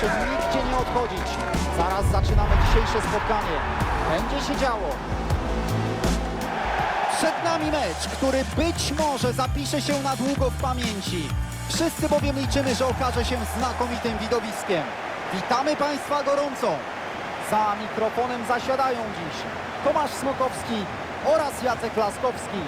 proszę nigdzie nie odchodzić. Zaraz zaczynamy dzisiejsze spotkanie. Będzie się działo. Przed nami mecz, który być może zapisze się na długo w pamięci. Wszyscy bowiem liczymy, że okaże się znakomitym widowiskiem. Witamy Państwa gorąco. Za mikrofonem zasiadają dziś Tomasz Smokowski oraz Jacek Laskowski.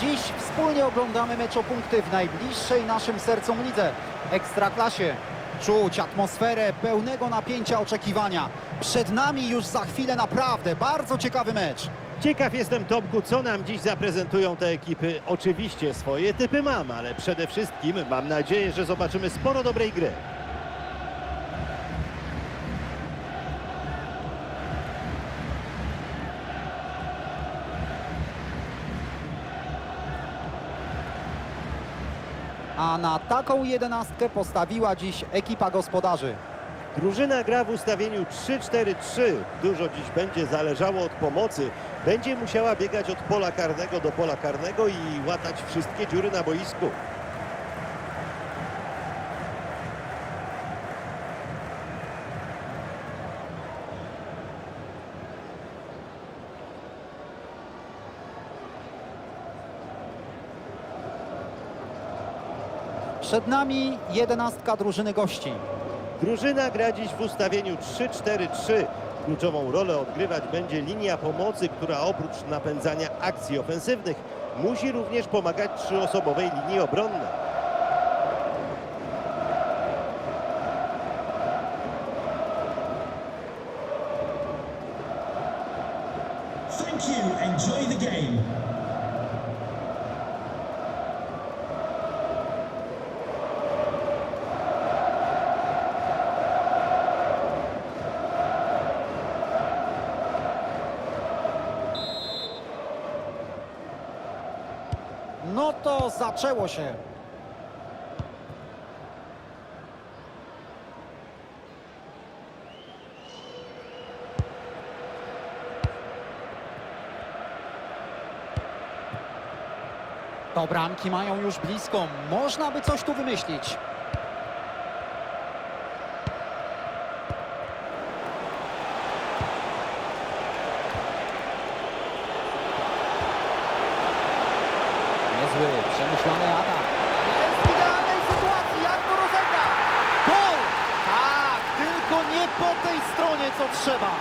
Dziś wspólnie oglądamy mecz o punkty w najbliższej naszym sercom lidze, Ekstraklasie. Czuć atmosferę pełnego napięcia oczekiwania. Przed nami już za chwilę naprawdę bardzo ciekawy mecz. Ciekaw jestem, Tomku, co nam dziś zaprezentują te ekipy. Oczywiście swoje typy mam, ale przede wszystkim mam nadzieję, że zobaczymy sporo dobrej gry. A na taką jedenastkę postawiła dziś ekipa gospodarzy. Drużyna gra w ustawieniu 3-4-3. Dużo dziś będzie zależało od pomocy. Będzie musiała biegać od pola karnego do pola karnego i łatać wszystkie dziury na boisku. Przed nami jedenastka drużyny gości. Drużyna gra dziś w ustawieniu 3-4-3. Kluczową rolę odgrywać będzie linia pomocy, która oprócz napędzania akcji ofensywnych musi również pomagać trzyosobowej linii obronnej. Thank you. Enjoy the game. Zaczęło się. To bramki mają już blisko. Można by coś tu wymyślić. Niezły, przemyślany atak. Jest w idealnej sytuacji, jak to rozegra? Gol! Tak, tylko nie po tej stronie, co trzeba.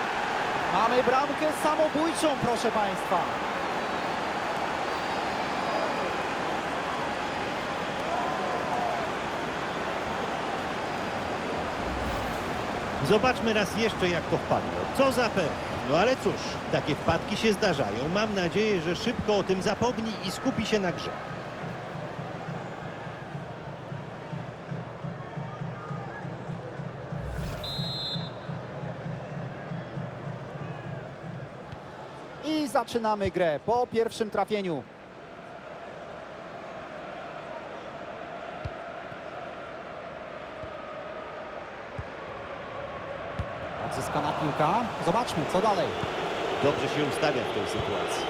Mamy bramkę samobójczą, proszę Państwa. Zobaczmy raz jeszcze, jak to wpadło. Co za pech. No ale cóż, takie wpadki się zdarzają. Mam nadzieję, że szybko o tym zapomni i skupi się na grze. Zaczynamy grę po pierwszym trafieniu. Odzyskana piłka. Zobaczmy, co dalej. Dobrze się ustawia w tej sytuacji.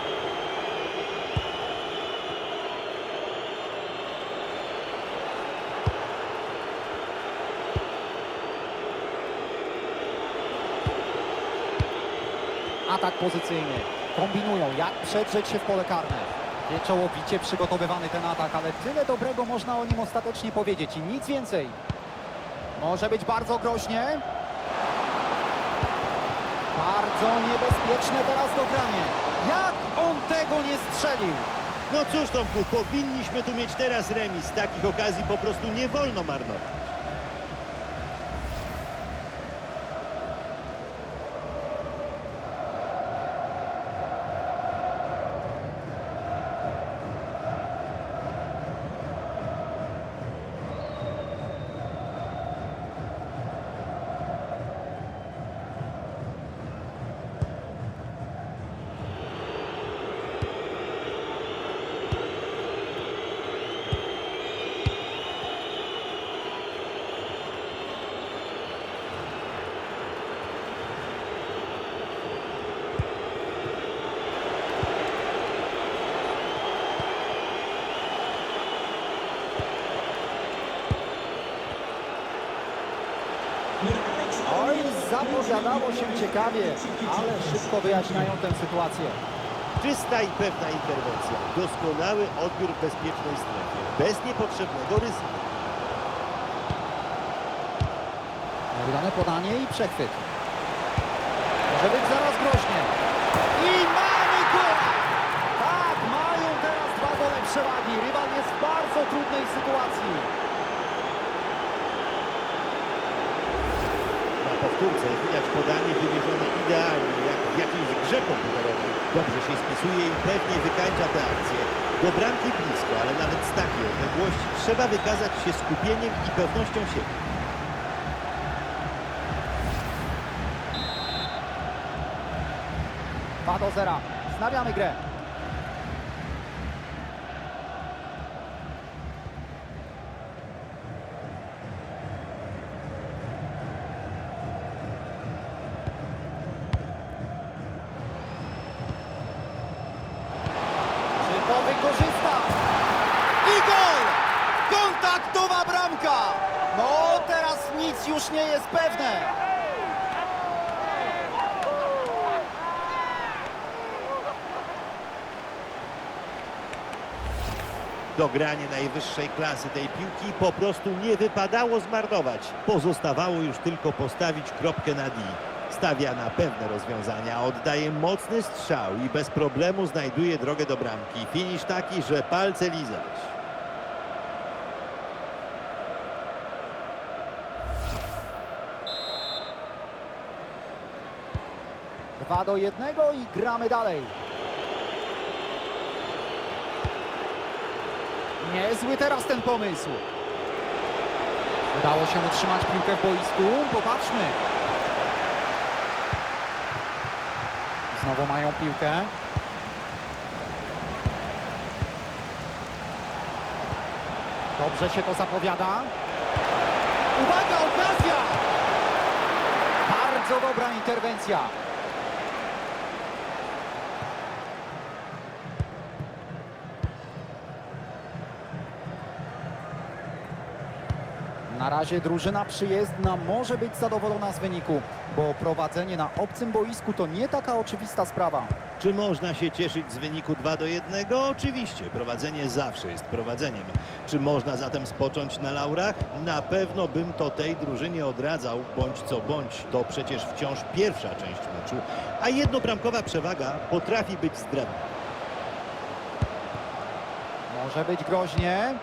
Atak pozycyjny. Kombinują, jak przedrzeć się w pole karne. Wieczołowicie przygotowywany ten atak, ale tyle dobrego można o nim ostatecznie powiedzieć i nic więcej. Może być bardzo groźnie. Bardzo niebezpieczne teraz dogranie. Jak on tego nie strzelił? No cóż, Tomku, powinniśmy tu mieć teraz remis. Takich okazji po prostu nie wolno marnować. Zapowiadało się ciekawie, ale szybko wyjaśniają tę sytuację. Czysta i pewna interwencja. Doskonały odbiór w bezpiecznej strefie. Bez niepotrzebnego ryzyka. Udane podanie i przechwyt. Może być zaraz groźnie. I mamy gol! Tak, mają teraz dwa gole przewagi. Rywal jest w bardzo trudnej sytuacji. Na powtórce widać podanie wymierzone idealnie, jak w jakiejś grze komputerowej. Dobrze się spisuje i pewnie wykańcza tę akcję. Do bramki blisko, ale nawet z takiej odległości trzeba wykazać się skupieniem i pewnością siebie. Dwa do zera. Znawiamy grę. Czy to wykorzysta? I gol! Kontaktowa bramka! No, teraz nic już nie jest pewne. Dogranie najwyższej klasy tej piłki po prostu nie wypadało zmarnować. Pozostawało już tylko postawić kropkę na D. Stawia na pewne rozwiązania, oddaje mocny strzał i bez problemu znajduje drogę do bramki. Finisz taki, że palce lizać. Dwa do jednego i gramy dalej. Niezły teraz ten pomysł. Udało się utrzymać piłkę w boisku. Popatrzmy. Znowu mają piłkę. Dobrze się to zapowiada. Uwaga, okazja! Bardzo dobra interwencja. Na razie drużyna przyjezdna może być zadowolona z wyniku, bo prowadzenie na obcym boisku to nie taka oczywista sprawa. Czy można się cieszyć z wyniku 2 do 1? Oczywiście, prowadzenie zawsze jest prowadzeniem. Czy można zatem spocząć na laurach? Na pewno bym to tej drużynie odradzał, bądź co bądź. To przecież wciąż pierwsza część meczu, a jednobramkowa przewaga potrafi być zdradna. Może być groźnie.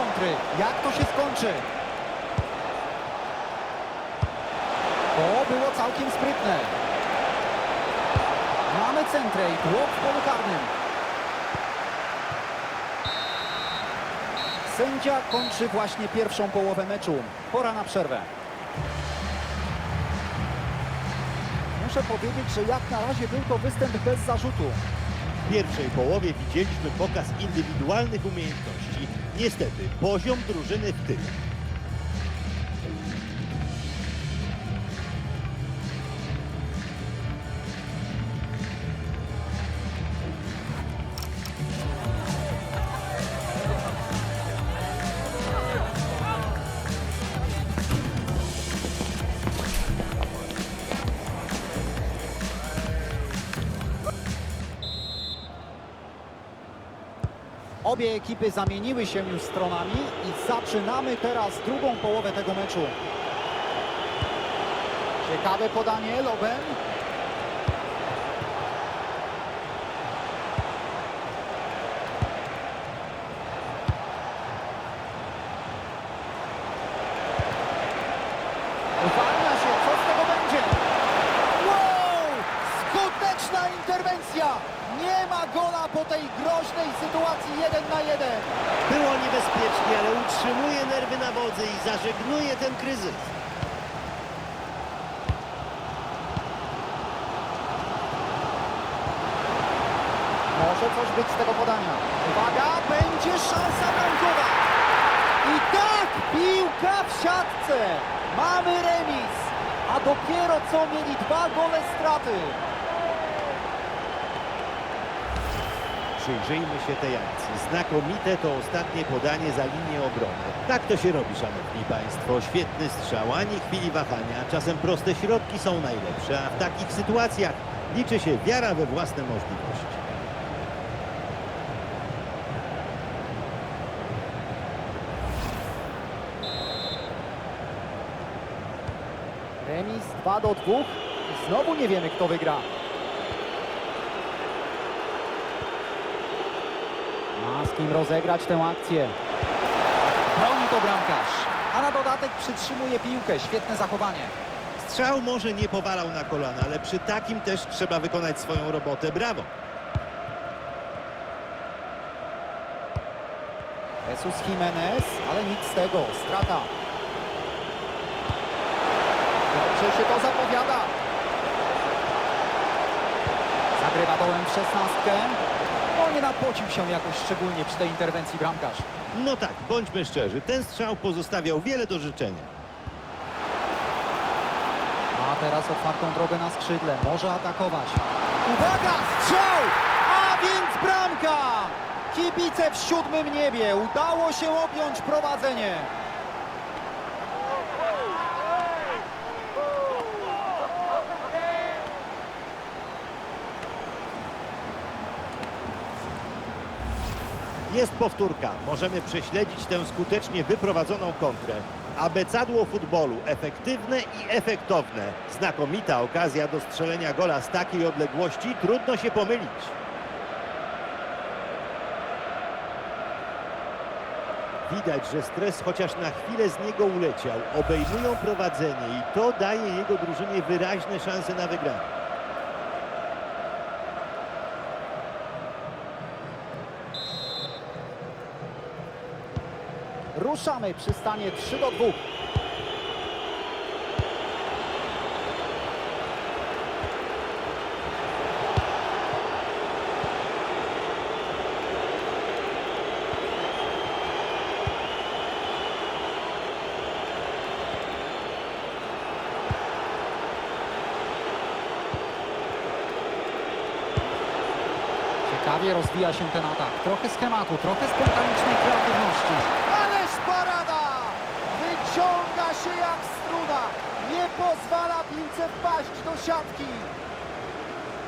Kontry. Jak to się skończy? To było całkiem sprytne. Mamy centrę i blok w polu karnym. Sędzia kończy właśnie pierwszą połowę meczu. Pora na przerwę. Muszę powiedzieć, że jak na razie był to występ bez zarzutu. W pierwszej połowie widzieliśmy pokaz indywidualnych umiejętności. Niestety, poziom drużyny w tyle. Obie ekipy zamieniły się już stronami i zaczynamy teraz drugą połowę tego meczu. Ciekawe podanie, Loben. Uwalnia się, co z tego będzie? Wow! Skuteczna interwencja! Nie ma gola po tej groźnej sytuacji 1 na 1. Było niebezpiecznie, ale utrzymuje nerwy na wodzy i zażegnuje ten kryzys. Może coś być z tego podania. Uwaga, będzie szansa bramkowa. I tak, piłka w siatce. Mamy remis. A dopiero co mieli dwa gole straty. Przyjrzyjmy się tej akcji. Znakomite to ostatnie podanie za linię obrony. Tak to się robi, szanowni państwo. Świetny strzał, ani chwili wahania. Czasem proste środki są najlepsze, a w takich sytuacjach liczy się wiara we własne możliwości. Remis 2 do 2 i znowu nie wiemy, kto wygra. Z kim rozegrać tę akcję. Broni to bramkarz, a na dodatek przytrzymuje piłkę. Świetne zachowanie. Strzał może nie powalał na kolana, ale przy takim też trzeba wykonać swoją robotę. Brawo! Jesus Jimenez, ale nic z tego. Strata. Dobrze się to zapowiada. Zagrywa dołem w szesnastkę. No nie napocił się jakoś szczególnie przy tej interwencji bramkarz. No tak, bądźmy szczerzy, ten strzał pozostawiał wiele do życzenia. Ma teraz otwartą drogę na skrzydle. Może atakować. Uwaga! Strzał! A więc bramka! Kibice w siódmym niebie. Udało się objąć prowadzenie. Jest powtórka. Możemy prześledzić tę skutecznie wyprowadzoną kontrę. Abecadło futbolu. Efektywne i efektowne. Znakomita okazja do strzelenia gola z takiej odległości. Trudno się pomylić. Widać, że stres chociaż na chwilę z niego uleciał. Obejmują prowadzenie i to daje jego drużynie wyraźne szanse na wygranie. Ruszamy przy stanie 3 do 2. Ciekawie rozwija się ten atak. Trochę schematu, trochę spontanicznej kreatywności. Ależ parada! Wyciąga się jak struna. Nie piłce wpaść do siatki.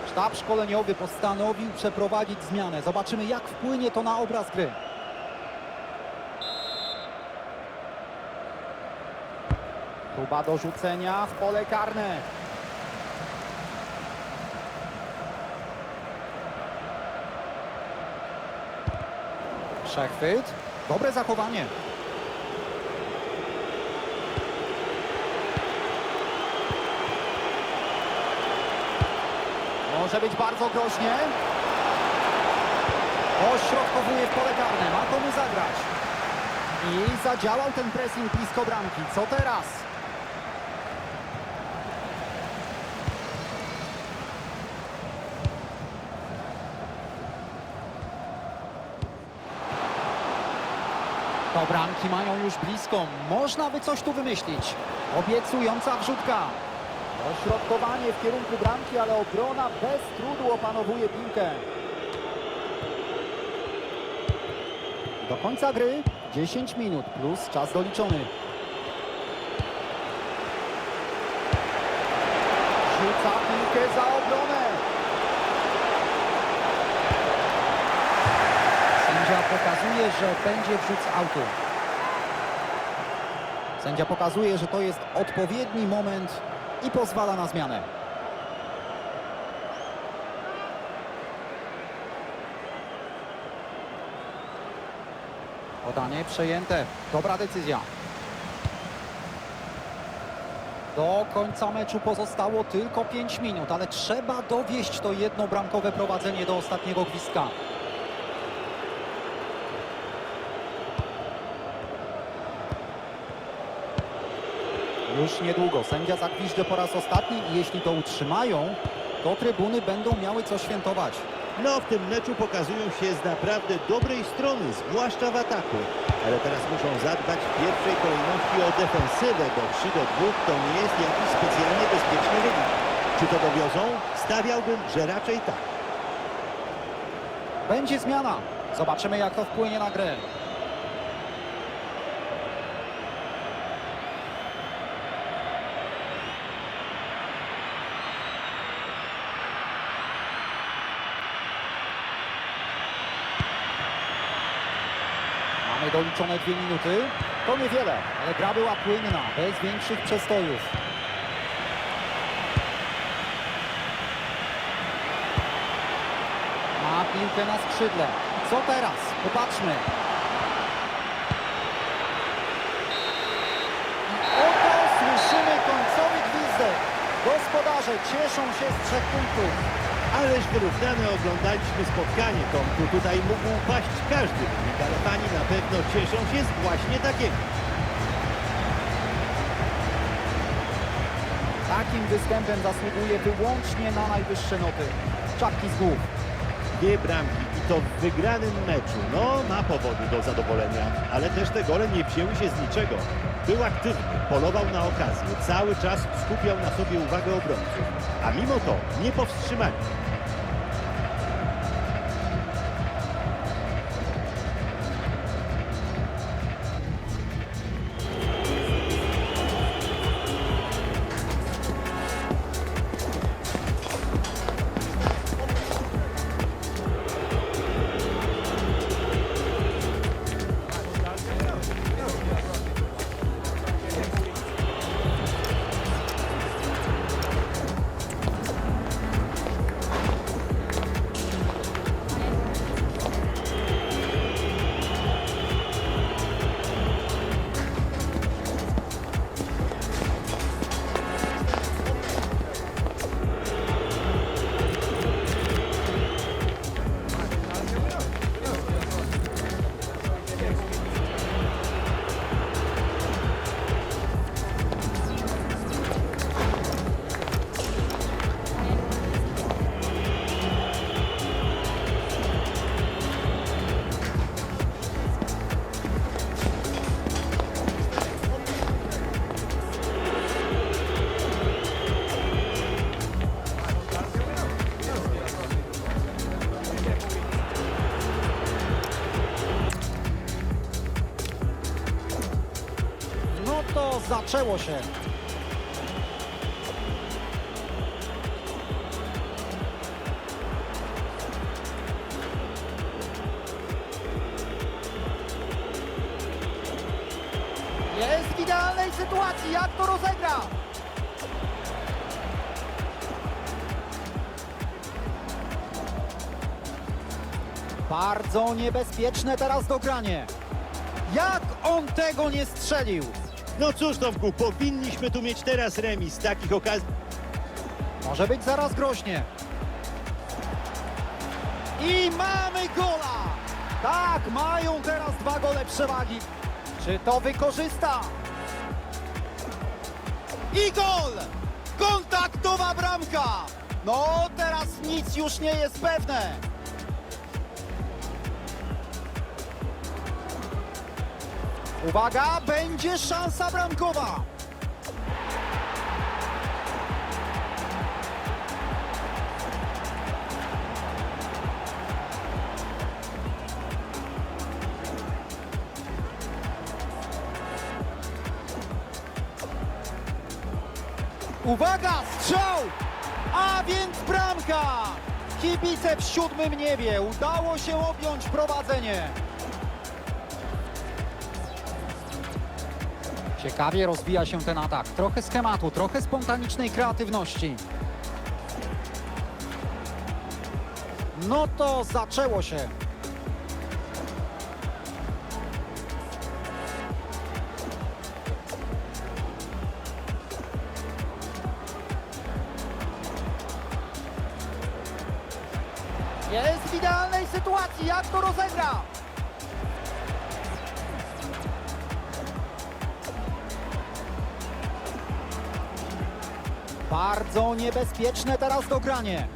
Sztab szkoleniowy postanowił przeprowadzić zmianę. Zobaczymy, jak wpłynie to na obraz gry. Próba dorzucenia w pole karne. Przechwyt. Dobre zachowanie. Może być bardzo groźnie. Ośrodkowuje w pole karne. Ma komu zagrać. I zadziałał ten pressing blisko bramki. Co teraz? To bramki mają już blisko. Można by coś tu wymyślić. Obiecująca wrzutka. Ośrodkowanie w kierunku bramki, ale obrona bez trudu opanowuje piłkę. Do końca gry 10 minut plus czas doliczony. Rzuca piłkę za obronę. Sędzia pokazuje, że będzie wrzut z autu. Sędzia pokazuje, że to jest odpowiedni moment i pozwala na zmianę. Podanie przejęte. Dobra decyzja. Do końca meczu pozostało tylko 5 minut, ale trzeba dowieść to jednobramkowe prowadzenie do ostatniego gwizdka. Już niedługo sędzia zagwiżdże po raz ostatni i jeśli to utrzymają, to trybuny będą miały co świętować. No, w tym meczu pokazują się z naprawdę dobrej strony, zwłaszcza w ataku. Ale teraz muszą zadbać w pierwszej kolejności o defensywę, bo 3 do 2 to nie jest jakiś specjalnie bezpieczny wynik. Czy to dowiozą? Stawiałbym, że raczej tak. Będzie zmiana. Zobaczymy, jak to wpłynie na grę. Mamy doliczone dwie minuty. To niewiele, ale gra była płynna, bez większych przestojów. Ma piłkę na skrzydle. Co teraz? Popatrzmy. Oto słyszymy końcowy gwizdek. Gospodarze cieszą się z trzech punktów. Ależ wyrównane oglądaliśmy spotkanie, Tomku. Tutaj mógł paść każdy wynik, ale pani na pewno cieszą się z właśnie takiego. Takim występem zasługuje wyłącznie na najwyższe noty. Czapki z głów. Dwie bramki i to w wygranym meczu. No, ma powody do zadowolenia, ale też te gole nie wzięły się z niczego. Był aktywny, polował na okazję, cały czas skupiał na sobie uwagę obrońców, a mimo to nie powstrzymali. Zaczęło się. Jest w idealnej sytuacji, jak to rozegra? Bardzo niebezpieczne teraz dogranie. Jak on tego nie strzelił? No cóż, Tomku, powinniśmy tu mieć teraz remis. Takich okazji Może być zaraz groźnie. I mamy gola! Tak, mają teraz dwa gole przewagi. Czy to wykorzysta? I gol! Kontaktowa bramka! No, teraz nic już nie jest pewne. Uwaga, będzie szansa bramkowa. Uwaga, strzał! A więc bramka! Kibice w siódmym niebie. Udało się objąć prowadzenie. Ciekawie rozwija się ten atak. Trochę schematu, trochę spontanicznej kreatywności. No to zaczęło się. Jest w idealnej sytuacji, jak to rozegra? Bardzo niebezpieczne teraz dogranie.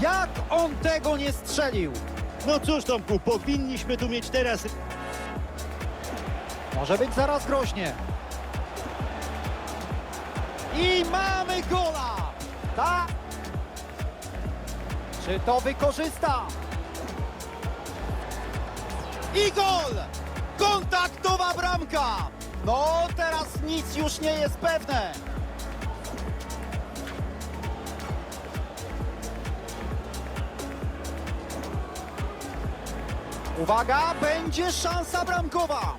Jak on tego nie strzelił? No cóż, Tomku, powinniśmy tu mieć teraz... Może być zaraz groźnie. I mamy gola! Tak? Czy to wykorzysta? I gol! Kontaktowa bramka! No, teraz nic już nie jest pewne. Uwaga, będzie szansa bramkowa.